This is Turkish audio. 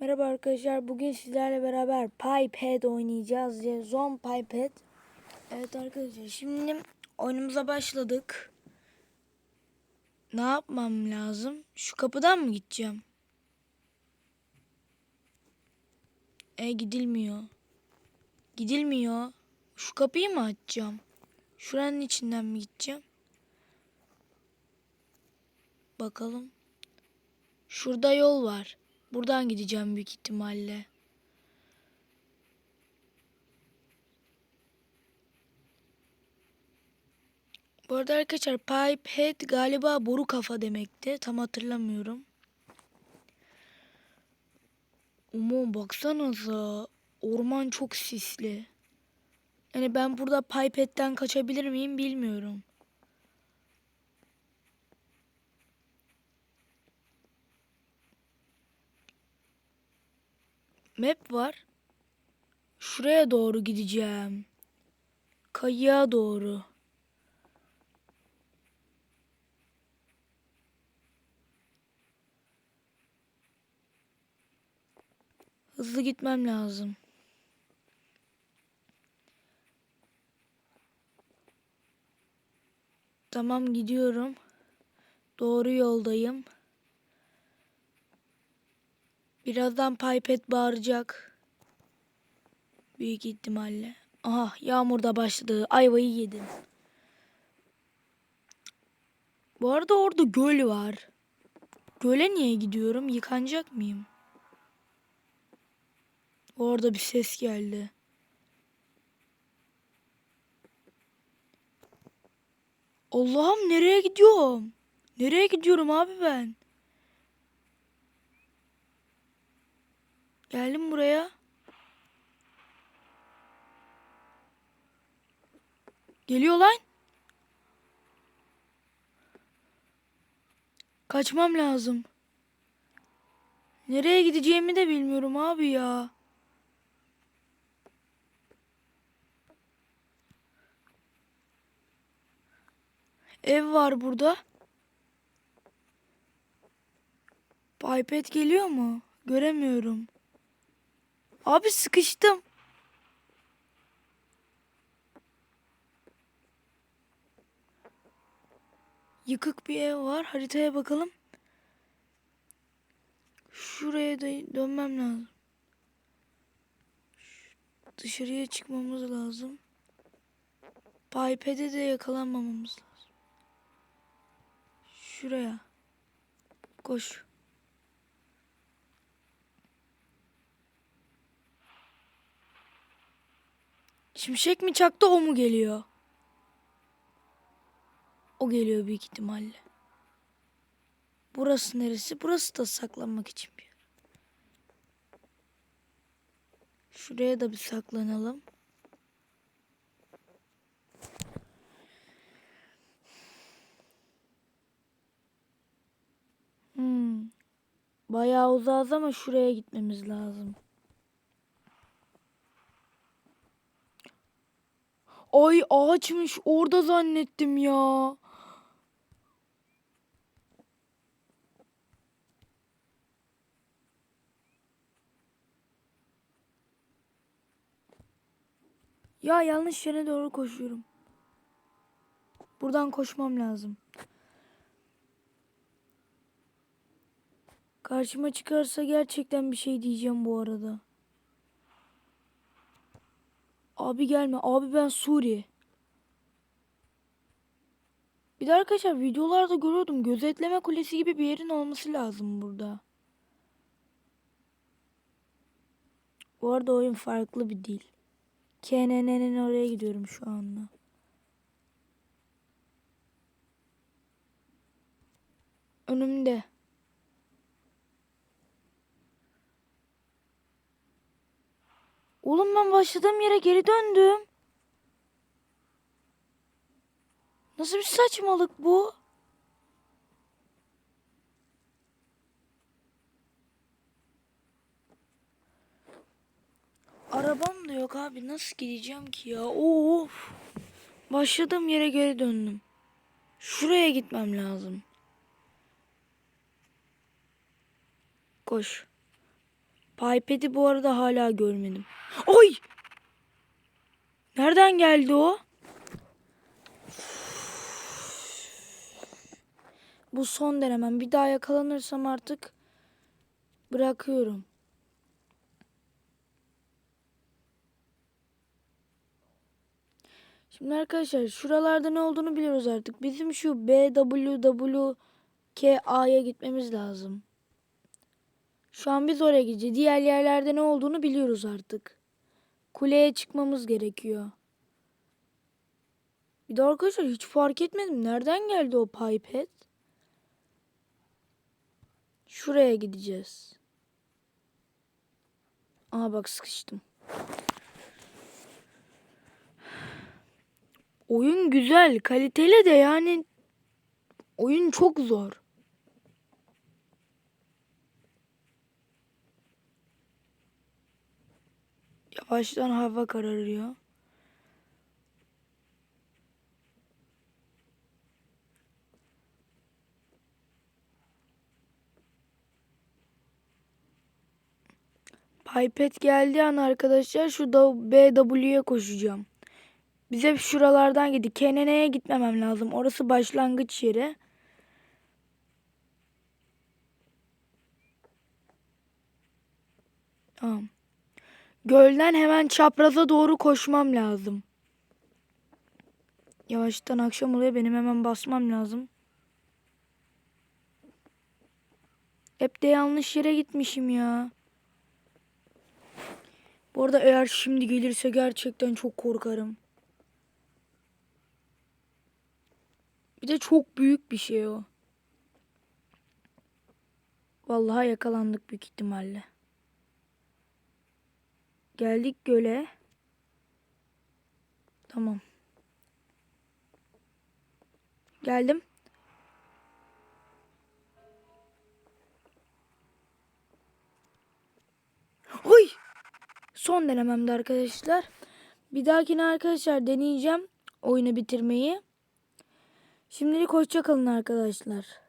Merhaba arkadaşlar. Bugün sizlerle beraber Pipehead oynayacağız. Zone Pipehead. Evet arkadaşlar şimdi oyunumuza başladık. Ne yapmam lazım? Şu kapıdan mı gideceğim? E gidilmiyor. Gidilmiyor. Şu kapıyı mı açacağım? Şuranın içinden mi gideceğim? Bakalım. Şurada yol var. Buradan gideceğim büyük ihtimalle. Bu arada arkadaşlar Pipehead galiba boru kafa demekti. Tam hatırlamıyorum. Ama baksanıza orman çok sisli. Yani ben burada Pipehead'den kaçabilir miyim bilmiyorum. Map var. Şuraya doğru gideceğim. Kayığa doğru. Hızlı gitmem lazım. Tamam gidiyorum. Doğru yoldayım. Birazdan pipet bağıracak. Büyük ihtimalle. Aha yağmur da başladı. Ayvayı yedim. Bu arada orada göl var. Göle niye gidiyorum? Yıkanacak mıyım? Orada bir ses geldi. Allah'ım nereye gidiyorum? Nereye gidiyorum abi ben? Geldim buraya. Geliyor lan. Kaçmam lazım. Nereye gideceğimi de bilmiyorum abi ya. Ev var burada. Pipet geliyor mu? Göremiyorum. Abi sıkıştım. Yıkık bir ev var. Haritaya bakalım. Şuraya da dönmem lazım. Dışarıya çıkmamız lazım. Pipe'de de yakalanmamamız lazım. Şuraya. Koş. Şimşek mi çaktı o mu geliyor? O geliyor büyük ihtimalle. Burası neresi? Burası da saklanmak için bir yer. Şuraya da bir saklanalım. Hmm. Bayağı uzağız ama şuraya gitmemiz lazım. Ay ağaçmış orada zannettim ya. Ya yanlış yere doğru koşuyorum. Buradan koşmam lazım. Karşıma çıkarsa gerçekten bir şey diyeceğim bu arada. Abi gelme. Abi ben Suri. Bir de arkadaşlar videolarda görüyordum. Gözetleme kulesi gibi bir yerin olması lazım burada. Bu arada oyun farklı bir dil. KNN'nin oraya gidiyorum şu anda. Önümde. Oğlum ben başladığım yere geri döndüm. Nasıl bir saçmalık bu? Arabam da yok abi. Nasıl gideceğim ki ya? Of. Başladığım yere geri döndüm. Şuraya gitmem lazım. Koş. Pipet'i bu arada hala görmedim. Oy! Nereden geldi o? Bu son denemem. Bir daha yakalanırsam artık bırakıyorum. Şimdi arkadaşlar şuralarda ne olduğunu biliyoruz artık. Bizim şu BWWKA'ya gitmemiz lazım. Şu an biz oraya gideceğiz. Diğer yerlerde ne olduğunu biliyoruz artık. Kuleye çıkmamız gerekiyor. Bir de arkadaşlar hiç fark etmedim. Nereden geldi o pipet? Şuraya gideceğiz. Aa bak sıkıştım. Oyun güzel, kaliteli de yani oyun çok zor. Yavaştan hava kararıyor. Pipet geldiği an arkadaşlar şu BW'ye koşacağım. Bize şuralardan gidi. Kenene'ye gitmemem lazım. Orası başlangıç yeri. Tamam. Gölden hemen çapraza doğru koşmam lazım. Yavaştan akşam oluyor. Benim hemen basmam lazım. Hep de yanlış yere gitmişim ya. Bu arada eğer şimdi gelirse gerçekten çok korkarım. Bir de çok büyük bir şey o. Vallahi yakalandık büyük ihtimalle. Geldik göle. Tamam. Geldim. Oy! Son denememde arkadaşlar. Bir dahakine arkadaşlar deneyeceğim oyunu bitirmeyi. Şimdilik hoşça kalın arkadaşlar.